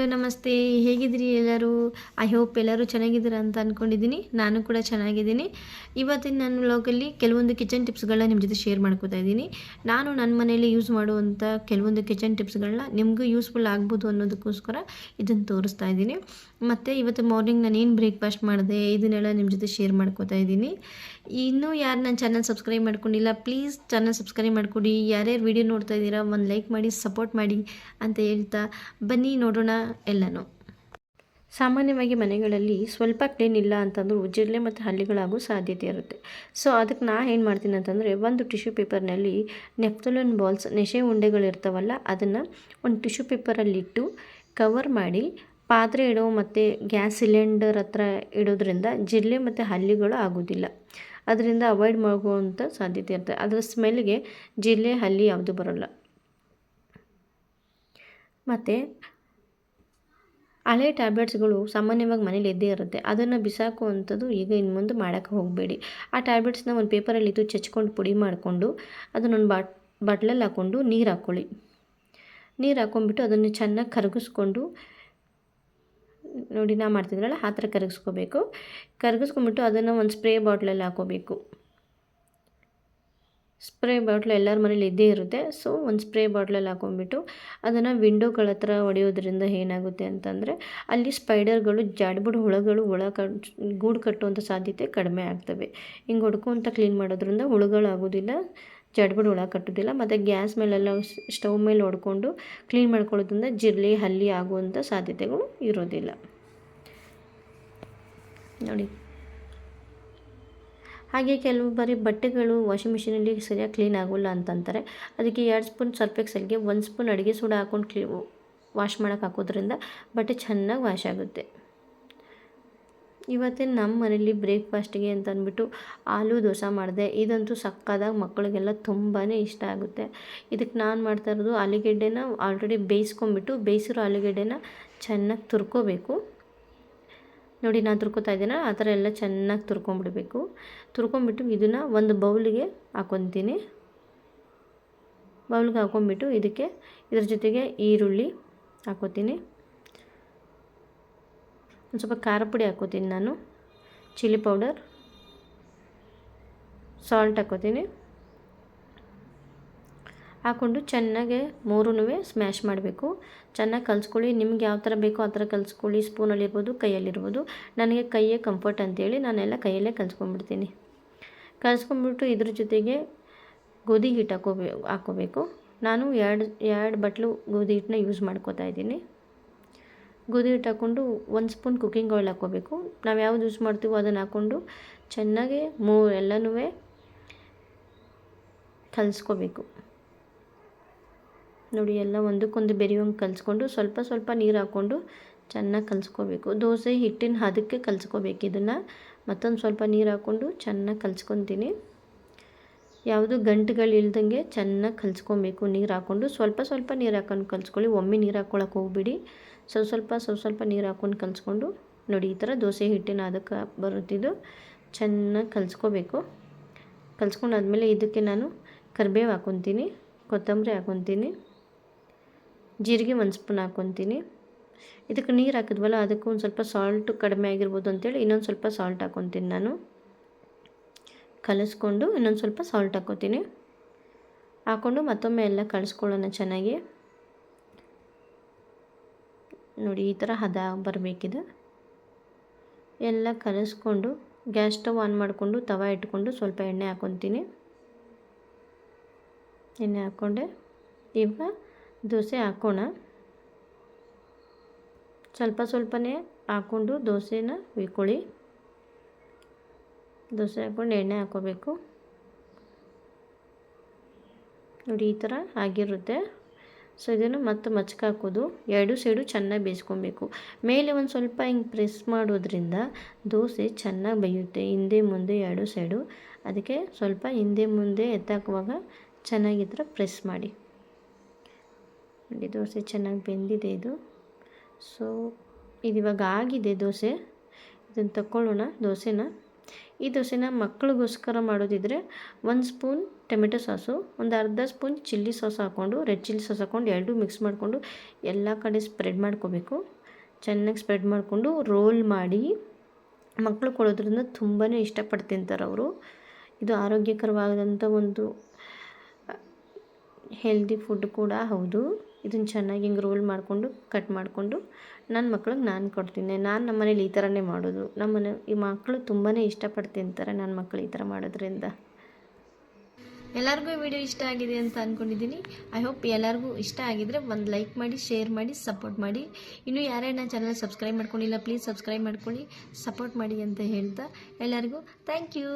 Hello, ನಮಸ್ತೆ. ಹೇಗಿದ್ದೀರಿ ಎಲ್ಲರೂ? ಐ ಹೋಪ್ ಎಲ್ಲರೂ ಚೆನ್ನಾಗಿದ್ದೀರಾ ಅಂತ ಅಂದ್ಕೊಂಡಿದ್ದೀನಿ ನಾನು ಕೂಡ ಚೆನ್ನಾಗಿದ್ದೀನಿ. ಇವತ್ತಿನ ನನ್ನ ವ್ಲಾಗಲ್ಲಿ ಕೆಲವೊಂದು ಕಿಚನ್ ಟಿಪ್ಸ್ಗಳನ್ನ ನಿಮ್ಮ ಜೊತೆ ಶೇರ್ ಮಾಡ್ಕೋತಾ ಇದ್ದೀನಿ. ನಾನು ನನ್ನ ಮನೆಯಲ್ಲಿ ಯೂಸ್ ಮಾಡುವಂಥ ಕೆಲವೊಂದು ಕಿಚನ್ ಟಿಪ್ಸ್ಗಳನ್ನ ನಿಮಗೂ ಯೂಸ್ಫುಲ್ ಆಗ್ಬೋದು ಅನ್ನೋದಕ್ಕೋಸ್ಕರ ಇದನ್ನು ತೋರಿಸ್ತಾ ಇದ್ದೀನಿ. ಮತ್ತು ಇವತ್ತು ಮಾರ್ನಿಂಗ್ ನಾನು ಏನು ಬ್ರೇಕ್ಫಾಸ್ಟ್ ಮಾಡಿದೆ ಇದನ್ನೆಲ್ಲ ನಿಮ್ಮ ಜೊತೆ ಶೇರ್ ಮಾಡ್ಕೋತಾ ಇದ್ದೀನಿ. ಇನ್ನೂ ಯಾರು ನನ್ನ ಚಾನಲ್ ಸಬ್ಸ್ಕ್ರೈಬ್ ಮಾಡ್ಕೊಂಡಿಲ್ಲ, ಪ್ಲೀಸ್ ಚಾನಲ್ ಸಬ್ಸ್ಕ್ರೈಬ್ ಮಾಡ್ಕೊಡಿ. ಯಾರ್ಯಾರು ವಿಡಿಯೋ ನೋಡ್ತಾ ಇದ್ದೀರಾ, ಒಂದು ಲೈಕ್ ಮಾಡಿ, ಸಪೋರ್ಟ್ ಮಾಡಿ ಅಂತ ಹೇಳ್ತಾ ಬನ್ನಿ, ನೋಡೋಣ. ಎಲ್ಲನೂ. ಸಾಮಾನ್ಯವಾಗಿ ಮನೆಗಳಲ್ಲಿ ಸ್ವಲ್ಪ ಕ್ಲೀನ್ ಇಲ್ಲ ಅಂತಂದ್ರೂ ಜಿರಳೆ ಮತ್ತು ಹಳ್ಳಿಗಳಾಗೋ ಸಾಧ್ಯತೆ ಇರುತ್ತೆ. ಸೊ, ಅದಕ್ಕೆ ನಾ ಏನು ಮಾಡ್ತೀನಿ ಅಂತಂದರೆ ಒಂದು ಟಿಶ್ಯೂ ಪೇಪರ್ನಲ್ಲಿ ನೆಫ್ತಲನ್ ಬಾಲ್ಸ್ ನೆಶೆ ಉಂಡೆಗಳಿರ್ತಾವಲ್ಲ ಅದನ್ನು ಒಂದು ಟಿಶ್ಯೂ ಪೇಪರಲ್ಲಿಟ್ಟು ಕವರ್ ಮಾಡಿ ಪಾತ್ರೆ ಇಡೋ ಮತ್ತು ಗ್ಯಾಸ್ ಸಿಲಿಂಡರ್ ಹತ್ರ ಇಡೋದ್ರಿಂದ ಜಿರಳೆ ಮತ್ತು ಹಲ್ಲಿಗಳು ಆಗೋದಿಲ್ಲ. ಅದರಿಂದ ಅವಾಯ್ಡ್ ಮಾಡುವಂಥ ಸಾಧ್ಯತೆ ಇರುತ್ತೆ. ಅದರ ಸ್ಮೆಲ್ಗೆ ಜಿರಳೆ, ಹಲ್ಲಿ ಯಾವುದು ಬರೋಲ್ಲ. ಮತ್ತು ಹಳೆ ಟ್ಯಾಬ್ಲೆಟ್ಸ್ಗಳು ಸಾಮಾನ್ಯವಾಗಿ ಮನೇಲಿ ಇದ್ದೇ ಇರುತ್ತೆ. ಅದನ್ನು ಬಿಸಾಕುವಂಥದ್ದು ಈಗ ಇನ್ಮುಂದೆ ಮಾಡೋಕ್ಕೆ ಹೋಗಬೇಡಿ. ಆ ಟ್ಯಾಬ್ಲೆಟ್ಸ್ನ ಒಂದು ಪೇಪರಲ್ಲಿ ಇದು ಚಚ್ಕೊಂಡು ಪುಡಿ ಮಾಡಿಕೊಂಡು ಅದನ್ನೊಂದು ಬಾಟ್, ಬಾಟ್ಲಲ್ಲಿ ಹಾಕ್ಕೊಂಡು ನೀರು ಹಾಕ್ಕೊಳ್ಳಿ. ನೀರು ಹಾಕ್ಕೊಂಡ್ಬಿಟ್ಟು ಅದನ್ನು ಚೆನ್ನಾಗಿ ಕರಗಿಸ್ಕೊಂಡು, ನೋಡಿ ನಾ ಮಾಡ್ತಿದ್ರಲ್ಲ, ಆ ಥರ ಕರಗಿಸ್ಕೋಬೇಕು. ಕರಗಿಸ್ಕೊಂಬಿಟ್ಟು ಅದನ್ನು ಒಂದು ಸ್ಪ್ರೇ ಬಾಟ್ಲಲ್ಲಿ ಹಾಕೋಬೇಕು ಸ್ಪ್ರೇ ಬಾಟ್ಲು ಎಲ್ಲರ ಮನೇಲಿ ಇದ್ದೇ ಇರುತ್ತೆ. ಸೊ ಒಂದು ಸ್ಪ್ರೇ ಬಾಟ್ಲಲ್ಲಿ ಹಾಕೊಂಡ್ಬಿಟ್ಟು ಅದನ್ನು ವಿಂಡೋಗಳ ಹತ್ರ ಹೊಡೆಯೋದ್ರಿಂದ ಏನಾಗುತ್ತೆ ಅಂತಂದರೆ, ಅಲ್ಲಿ ಸ್ಪೈಡರ್ಗಳು ಜಾಡ್ಬಿಡು ಹುಳಗಳು ಹುಳ ಕಟ್, ಗೂಡು ಕಟ್ಟುವಂಥ ಸಾಧ್ಯತೆ ಕಡಿಮೆ ಆಗ್ತವೆ. ಹಿಂಗೆ ಹೊಡ್ಕೊಂತ ಕ್ಲೀನ್ ಮಾಡೋದ್ರಿಂದ ಹುಳುಗಳಾಗೋದಿಲ್ಲ, ಜಡ್ಬಿಡು ಹುಳ ಕಟ್ಟೋದಿಲ್ಲ, ಮತ್ತು ಗ್ಯಾಸ್ ಮೇಲೆಲ್ಲ ಸ್ಟವ್ ಮೇಲೆ ಹೊಡ್ಕೊಂಡು ಕ್ಲೀನ್ ಮಾಡ್ಕೊಳ್ಳೋದ್ರಿಂದ ಜಿರಳೆ, ಹಲ್ಲಿ ಆಗುವಂಥ ಸಾಧ್ಯತೆಗಳು ಇರೋದಿಲ್ಲ. ನೋಡಿ. ಹಾಗೆ ಕೆಲವು ಬಾರಿ ಬಟ್ಟೆಗಳು ವಾಷಿಂಗ್ ಮಿಷಿನಲ್ಲಿ ಸರಿಯಾಗಿ ಕ್ಲೀನ್ ಆಗೋಲ್ಲ ಅಂತಂತಾರೆ. ಅದಕ್ಕೆ ಎರಡು ಸ್ಪೂನ್ ಸರ್ಫ್ ಎಕ್ಸೆಲ್ಗೆ ಒಂದು ಸ್ಪೂನ್ ಅಡುಗೆ ಸೋಡಾ ಹಾಕ್ಕೊಂಡು ಕ್ಲೀ ವಾಶ್ ಮಾಡೋಕೆ ಹಾಕೋದ್ರಿಂದ ಬಟ್ಟೆ ಚೆನ್ನಾಗಿ ವಾಶ್ ಆಗುತ್ತೆ. ಇವತ್ತೇ ನಮ್ಮ ಮನೇಲಿ ಬ್ರೇಕ್ಫಾಸ್ಟಿಗೆ ಅಂತ ಅಂದ್ಬಿಟ್ಟು ಆಲೂ ದೋಸೆ ಮಾಡಿದೆ. ಇದಂತೂ ಸಕ್ಕದಾಗ ಮಕ್ಕಳಿಗೆಲ್ಲ ತುಂಬಾ ಇಷ್ಟ ಆಗುತ್ತೆ. ಇದಕ್ಕೆ ನಾನು ಮಾಡ್ತಾ ಇರೋದು ಆಲೂಗೆಡ್ಡೆನ ಆಲ್ರೆಡಿ ಬೇಯಿಸ್ಕೊಂಬಿಟ್ಟು ಬೇಯಿಸಿರೋ ಆಲೂಗೆಡ್ಡೆನ ಚೆನ್ನಾಗಿ ತುರ್ಕೋಬೇಕು. ನೋಡಿ ನಾನು ತುರ್ಕೋತಾ ಇದ್ದೇನೆ? ಆ ಥರ ಎಲ್ಲ ಚೆನ್ನಾಗಿ ತುರ್ಕೊಂಬಿಡ್ಬೇಕು. ತುರ್ಕೊಂಬಿಟ್ಟು ಇದನ್ನು ಒಂದು ಬೌಲಿಗೆ ಹಾಕೊತೀನಿ. ಬೌಲ್ಗೆ ಹಾಕೊಂಬಿಟ್ಟು ಇದಕ್ಕೆ ಇದ್ರ ಜೊತೆಗೆ ಈರುಳ್ಳಿ ಹಾಕೋತೀನಿ. ಒಂದು ಸ್ವಲ್ಪ ಖಾರ ಪುಡಿ ಹಾಕೋತೀನಿ ನಾನು. ಚಿಲ್ಲಿ ಪೌಡರ್, ಸಾಲ್ಟ್ ಹಾಕೋತೀನಿ. ಹಾಕ್ಕೊಂಡು ಚೆನ್ನಾಗೆ ಮೂರೂ ಸ್ಮ್ಯಾಶ್ ಮಾಡಬೇಕು. ಚೆನ್ನಾಗಿ ಕಲಿಸ್ಕೊಳ್ಳಿ. ನಿಮ್ಗೆ ಯಾವ ಥರ ಬೇಕೋ ಆ ಥರ ಕಲಿಸ್ಕೊಳ್ಳಿ. ಸ್ಪೂನಲ್ಲಿರ್ಬೋದು, ಕೈಯಲ್ಲಿರ್ಬೋದು. ನನಗೆ ಕೈಯೇ ಕಂಫರ್ಟ್ ಅಂತೇಳಿ ನಾನೆಲ್ಲ ಕೈಯಲ್ಲೇ ಕಲಿಸ್ಕೊಂಡ್ಬಿಡ್ತೀನಿ. ಕಲಿಸ್ಕೊಂಡ್ಬಿಟ್ಟು ಇದ್ರ ಜೊತೆಗೆ ಗೋಧಿ ಹಿಟ್ಟು ಹಾಕೋಬೇ, ಹಾಕೋಬೇಕು. ನಾನು ಎರಡು ಎರಡು ಬಟ್ಲು ಗೋಧಿ ಹಿಟ್ಟನ್ನ ಯೂಸ್ ಮಾಡ್ಕೋತಾ ಇದ್ದೀನಿ. ಗೋಧಿ ಹಿಟ್ಟು ಹಾಕ್ಕೊಂಡು ಒಂದು ಸ್ಪೂನ್ ಕುಕ್ಕಿಂಗ್ ಆಯಿಲ್ ಹಾಕ್ಕೋಬೇಕು. ನಾವು ಯಾವ್ದು ಯೂಸ್ ಮಾಡ್ತೀವೋ ಅದನ್ನು ಹಾಕ್ಕೊಂಡು ಚೆನ್ನಾಗಿ ಮೂ ಎಲ್ಲನೂ ಕಲಿಸ್ಕೋಬೇಕು. ನೋಡಿ, ಎಲ್ಲ ಒಂದಕ್ಕೊಂದು ಬೆರೆಯೋಂಗೆ ಕಲಿಸ್ಕೊಂಡು ಸ್ವಲ್ಪ ಸ್ವಲ್ಪ ನೀರು ಹಾಕ್ಕೊಂಡು ಚೆನ್ನಾಗಿ ಕಲಿಸ್ಕೋಬೇಕು. ದೋಸೆ ಹಿಟ್ಟಿನ ಹದಕ್ಕೆ ಕಲಿಸ್ಕೋಬೇಕು ಇದನ್ನು. ಮತ್ತೊಂದು ಸ್ವಲ್ಪ ನೀರು ಹಾಕ್ಕೊಂಡು ಚೆನ್ನಾಗಿ ಕಲಿಸ್ಕೊತೀನಿ. ಯಾವುದು ಗಂಟುಗಳು ಇಲ್ದಂಗೆ ಚೆನ್ನಾಗಿ ಕಲಿಸ್ಕೊಬೇಕು ನೀರು ಹಾಕ್ಕೊಂಡು. ಸ್ವಲ್ಪ ಸ್ವಲ್ಪ ನೀರು ಹಾಕೊಂಡು ಕಲಿಸ್ಕೊಳ್ಳಿ. ಒಮ್ಮೆ ನೀರು ಹಾಕ್ಕೊಳಕ್ಕೆ ಹೋಗ್ಬಿಡಿ. ಸ್ವಲ್ಪ ಸ್ವಲ್ಪ ಸ್ವಲ್ಪ ಸ್ವಲ್ಪ ನೀರು ಹಾಕ್ಕೊಂಡು ಕಲಿಸ್ಕೊಂಡು ನೋಡಿ, ಈ ಥರ ದೋಸೆ ಹಿಟ್ಟಿನ ಅದಕ್ಕೆ ಬರುತ್ತಿದ್ದು ಚೆನ್ನಾಗಿ ಕಲಿಸ್ಕೋಬೇಕು. ಕಲಿಸ್ಕೊಂಡಾದ್ಮೇಲೆ ಇದಕ್ಕೆ ನಾನು ಕರಿಬೇವು ಹಾಕ್ಕೊತೀನಿ ಕೊತ್ತಂಬರಿ ಹಾಕ್ಕೊತೀನಿ ಜೀರಿಗೆ ಒಂದು ಸ್ಪೂನ್ ಹಾಕ್ಕೊತೀನಿ ಇದಕ್ಕೆ ನೀರು ಹಾಕಿದ್ವಲ್ಲ, ಅದಕ್ಕೆ ಒಂದು ಸ್ವಲ್ಪ ಸಾಲ್ಟು ಕಡಿಮೆ ಆಗಿರ್ಬೋದು ಅಂತೇಳಿ ಇನ್ನೊಂದು ಸ್ವಲ್ಪ ಸಾಲ್ಟ್ ಹಾಕ್ಕೊತೀನಿ ನಾನು. ಕಲಿಸ್ಕೊಂಡು ಇನ್ನೊಂದು ಸ್ವಲ್ಪ ಸಾಲ್ಟ್ ಹಾಕ್ಕೊತೀನಿ ಹಾಕ್ಕೊಂಡು ಮತ್ತೊಮ್ಮೆ ಎಲ್ಲ ಕಳಿಸ್ಕೊಳ್ಳೋಣ ಚೆನ್ನಾಗಿ. ನೋಡಿ, ಈ ಥರ ಹದ ಬರಬೇಕಿದೆ. ಎಲ್ಲ ಕಲಿಸ್ಕೊಂಡು, ಗ್ಯಾಸ್ ಸ್ಟವ್ ಆನ್ ಮಾಡಿಕೊಂಡು, ತವ ಇಟ್ಕೊಂಡು ಸ್ವಲ್ಪ ಎಣ್ಣೆ ಹಾಕ್ಕೊತೀನಿ ಎಣ್ಣೆ ಹಾಕ್ಕೊಂಡೆ ಈಗ ದೋಸೆ ಹಾಕೋಣ. ಸ್ವಲ್ಪ ಸ್ವಲ್ಪನೇ ಹಾಕ್ಕೊಂಡು ದೋಸೆನ ಹುಯ್ಕೊಳ್ಳಿ. ದೋಸೆ ಹಾಕ್ಕೊಂಡು ಎಣ್ಣೆ ಹಾಕೋಬೇಕು. ನೋಡಿ, ಈ ಥರ ಆಗಿರುತ್ತೆ. ಸೊ, ಇದನ್ನು ಮತ್ತೆ ಮಚ್ಕ ಹಾಕೋದು ಎರಡು ಸೈಡು ಚೆನ್ನಾಗಿ ಬೇಯಿಸ್ಕೊಬೇಕು. ಮೇಲೆ ಒಂದು ಸ್ವಲ್ಪ ಹಿಂಗೆ ಪ್ರೆಸ್ ಮಾಡೋದ್ರಿಂದ ದೋಸೆ ಚೆನ್ನಾಗಿ ಬೇಯುತ್ತೆ. ಹಿಂದೆ ಮುಂದೆ ಎರಡು ಸೈಡು. ಅದಕ್ಕೆ ಸ್ವಲ್ಪ ಹಿಂದೆ ಮುಂದೆ ಎತ್ತಾಕುವಾಗ ಚೆನ್ನಾಗಿ ಥರ ಪ್ರೆಸ್ ಮಾಡಿ. ನೋಡಿ ದೋಸೆ ಚೆನ್ನಾಗಿ ಬೆಂದಿದೆ ಇದು. ಸೊ ಇದು ಆಗಿದೆ ದೋಸೆ. ಇದನ್ನು ತಗೊಳ್ಳೋಣ ದೋಸೆನ. ಈ ದೋಸೆನ ಮಕ್ಕಳಿಗೋಸ್ಕರ ಮಾಡೋದಿದ್ರೆ ಒಂದು ಸ್ಪೂನ್ ಟೊಮೆಟೊ ಸಾಸು, ಒಂದು ಅರ್ಧ ಸ್ಪೂನ್ ಚಿಲ್ಲಿ ಸಾಸ್ ಹಾಕ್ಕೊಂಡು, ರೆಡ್ ಚಿಲ್ಲಿ ಸಾಸ್ ಹಾಕ್ಕೊಂಡು, ಎರಡೂ ಮಿಕ್ಸ್ ಮಾಡಿಕೊಂಡು ಎಲ್ಲ ಕಡೆ ಸ್ಪ್ರೆಡ್ ಮಾಡ್ಕೋಬೇಕು. ಚೆನ್ನಾಗಿ ಸ್ಪ್ರೆಡ್ ಮಾಡಿಕೊಂಡು ರೋಲ್ ಮಾಡಿ ಮಕ್ಕಳು ಕೊಡೋದ್ರಿಂದ ತುಂಬಾ ಇಷ್ಟಪಟ್ಟು ತಿಂತಾರೆ ಅವರು. ಇದು ಆರೋಗ್ಯಕರವಾದಂಥ ಒಂದು ಹೆಲ್ದಿ ಫುಡ್ ಕೂಡ ಹೌದು. ಇದನ್ನು ಚೆನ್ನಾಗಿ ಹಿಂಗೆ ರೋಲ್ ಮಾಡಿಕೊಂಡು ಕಟ್ ಮಾಡಿಕೊಂಡು ನನ್ನ ಮಕ್ಳಿಗೆ ನಾನು ಕೊಡ್ತೀನಿ. ನಾನು ನಮ್ಮ ಮನೇಲಿ ಈ ಥರನೇ ಮಾಡೋದು. ನಮ್ಮ ಮನೆ ಈ ಮಕ್ಕಳು ತುಂಬಾ ಇಷ್ಟಪಟ್ಟು ತಿಂತಾರೆ ನನ್ನ ಮಕ್ಕಳು ಈ ಥರ ಮಾಡೋದ್ರಿಂದ. ಎಲ್ಲರಿಗೂ ವಿಡಿಯೋ ಇಷ್ಟ ಆಗಿದೆ ಅಂತ ಅಂದ್ಕೊಂಡಿದ್ದೀನಿ ಐ ಹೋಪ್ ಎಲ್ಲರಿಗೂ ಇಷ್ಟ ಆಗಿದ್ರೆ ಒಂದು ಲೈಕ್ ಮಾಡಿ ಶೇರ್ ಮಾಡಿ ಸಪೋರ್ಟ್ ಮಾಡಿ. ಇನ್ನೂ ಯಾರ್ಯಾರು ನನ್ನ ಚಾನಲ್ ಸಬ್ಸ್ಕ್ರೈಬ್ ಮಾಡ್ಕೊಂಡಿಲ್ಲ ಪ್ಲೀಸ್ ಸಬ್ಸ್ಕ್ರೈಬ್ ಮಾಡ್ಕೊಳ್ಳಿ ಸಪೋರ್ಟ್ ಮಾಡಿ ಅಂತ ಹೇಳ್ತಾ ಎಲ್ಲರಿಗೂ ಥ್ಯಾಂಕ್ ಯು